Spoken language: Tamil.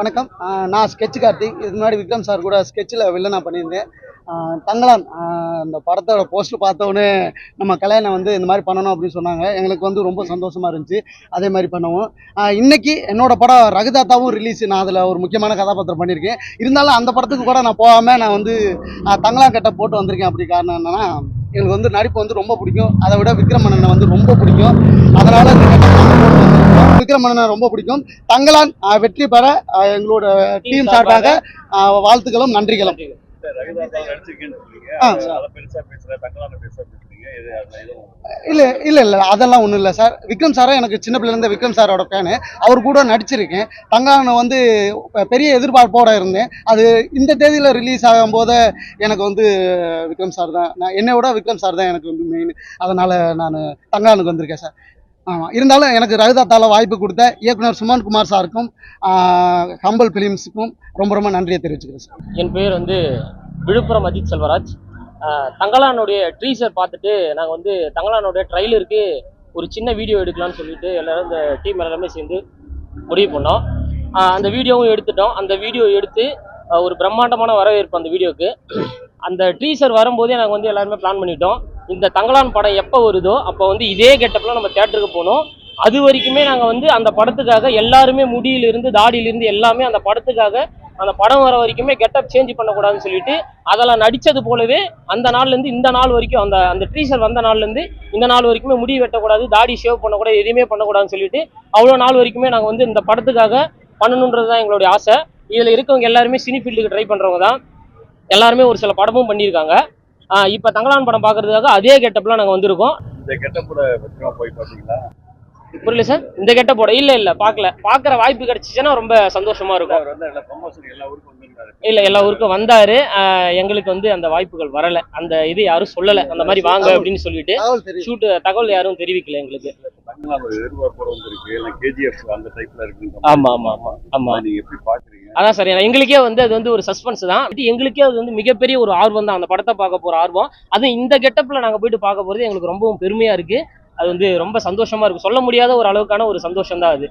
வணக்கம். நான் ஸ்கெட்ச் கார்த்திக் இதுக்கு முன்னாடி விக்ரம் சார் கூட ஸ்கெட்சில் வில்லனா பண்ணியிருந்தேன். தங்களான் தங்கலான் அந்த படத்தோட போஸ்ட் பார்த்தோன்னே நம்ம கல்யாணம் வந்து இந்த மாதிரி பண்ணணும் அப்படின்னு சொன்னாங்க. எங்களுக்கு வந்து ரொம்ப சந்தோஷமாக இருந்துச்சு. அதே மாதிரி பண்ணுவோம். இன்றைக்கி என்னோடய படம் ரகுதாத்தாவும் ரிலீஸ் நான் அதில் ஒரு முக்கியமான கதாபாத்திரம் பண்ணியிருக்கேன். இருந்தாலும் அந்த படத்துக்கு கூட நான் போகாமல் நான் வந்து ஆஹ் தங்கலான் போட்டு வந்திருக்கேன். அப்படி காரணம் என்னென்னா எனக்கு வந்து நடிப்பு வந்து ரொம்ப பிடிக்கும். அதை விட விக்ரம் அண்ணனை வந்து ரொம்ப பிடிக்கும். அதனால. விக்ரம் அண்ணனை ரொம்ப பிடிக்கும். தங்கலான் ஆஹ் வெற்றி பெற எங்களோட டீம் சார்பாக வாழ்த்துக்களும் நன்றிகளும். ரகுதாசா நடிச்சிருக்கேன்னு சொல்றீங்க. ஆ. இல்லை இல்லை இல்லை அதெல்லாம் ஒன்றும் இல்லை சார் விக்ரம் சாரை எனக்கு சின்ன பிள்ளைலேருந்து விக்ரம் சாரோட ஃபேனு அவர் கூட நடிச்சிருக்கேன். தங்கான வந்து பெரிய எதிர்பார்ப்போட இருந்தேன். அது இந்த தேதியில் ரிலீஸ் ஆகும் போது எனக்கு வந்து விக்ரம் சார் தான். நான் என்னை விட விக்ரம் சார் தான் எனக்கு வந்து மெயின் அதனால் நான் தங்கானுக்கு வந்திருக்கேன் சார் ஆமாம் இருந்தாலும் எனக்கு ரகுதாத்தால வாய்ப்பு கொடுத்த இயக்குனர் சுமன் குமார் சாருக்கும் ஹம்பல் ஃபிலிம்ஸுக்கும் ரொம்ப ரொம்ப நன்றியை தெரிவிச்சுக்கிறேன் சார் என் பேர் வந்து விழுப்புரம் அஜித் செல்வராஜ். தங்கலானுடைய ட்ரீசர் பார்த்துட்டு நாங்கள் வந்து தங்கலானுடைய ட்ரைலருக்கு ஒரு சின்ன வீடியோ எடுக்கலாம்னு சொல்லிட்டு எல்லாரும் இந்த டீம் எல்லாருமே சேர்ந்து முடிவு பண்ணோம். அந்த வீடியோவும் எடுத்துட்டோம். அந்த வீடியோ எடுத்து ஒரு பிரம்மாண்டமான வரவேற்பு அந்த வீடியோக்கு அந்த ட்ரீசர் வரும்போதே நாங்கள் வந்து எல்லாருமே பிளான் பண்ணிட்டோம். இந்த தங்கலான் படம் எப்போ வருதோ அப்போ வந்து இதே கெட்டப்பில் நம்ம தேட்டருக்கு போகணும். அது வரைக்குமே நாங்கள் வந்து அந்த படத்துக்காக எல்லாருமே முடியிலிருந்து தாடியிலிருந்து எல்லாமே அந்த படத்துக்காக அந்த படம் வர வரைக்குமே கெட்டப் சேஞ்ச் பண்ணக்கூடாதுன்னு சொல்லிட்டு அதெல்லாம் நடித்தது போலவே அந்த நாள்லேருந்து இந்த நாள் வரைக்கும் அந்த அந்த ட்ரீசர் வந்த நாள்லேருந்து இந்த நாள் வரைக்குமே முடி வெட்டக்கூடாது தாடி ஷேவ் பண்ணக்கூடாது எதுவுமே பண்ணக்கூடாதுன்னு சொல்லிட்டு அவ்வளோ நாள் வரைக்குமே நாங்கள் வந்து இந்த படத்துக்காக பண்ணணுன்றது தான் எங்களுடைய ஆசை. இதில் இருக்கவங்க எல்லாருமே சினி ஃபீல்டுக்கு ட்ரை பண்ணுறவங்க தான். எல்லாருமே ஒரு சில படமும் பண்ணியிருக்காங்க. இப்போ தங்களான் படம் பார்க்கறதுக்காக அதே கெட்டப்லாம் நாங்கள் வந்திருக்கோம். இந்த கெட்டப்போட போய் பாத்தீங்களா புரியல சார்? இந்த கெட்டப்போட இல்லை இல்லை பார்க்கல. பார்க்குற வாய்ப்பு கிடைச்சிச்சுன்னா ரொம்ப சந்தோஷமா இருக்கும். இல்ல எல்லா ஊருக்கும் வந்தாரு. எங்களுக்கு வந்து அந்த வாய்ப்புகள் வரல. அந்த இது யாரும் சொல்லல. அந்த மாதிரி வாங்க அப்படின்னு சொல்லிட்டு ஷூட் தகவல் யாரும் தெரிவிக்கல எங்களுக்கு. ஆமா ஆமா ஆமா ஆமா. அதான் சார் எங்களுக்கே வந்து அது வந்து ஒரு சஸ்பென்ஸ் தான். எங்களுக்கே அது வந்து மிகப்பெரிய ஒரு ஆர்வம் தான். அந்த படத்தை பார்க்க போற ஆர்வம். அதுவும் இந்த கெட்டப்ல நாங்க போயிட்டு பார்க்க போறது எங்களுக்கு ரொம்பவும் பெருமையா இருக்கு. அது வந்து ரொம்ப சந்தோஷமா இருக்கும். சொல்ல முடியாத ஒரு அளவுக்கான ஒரு சந்தோஷம் தான் அது.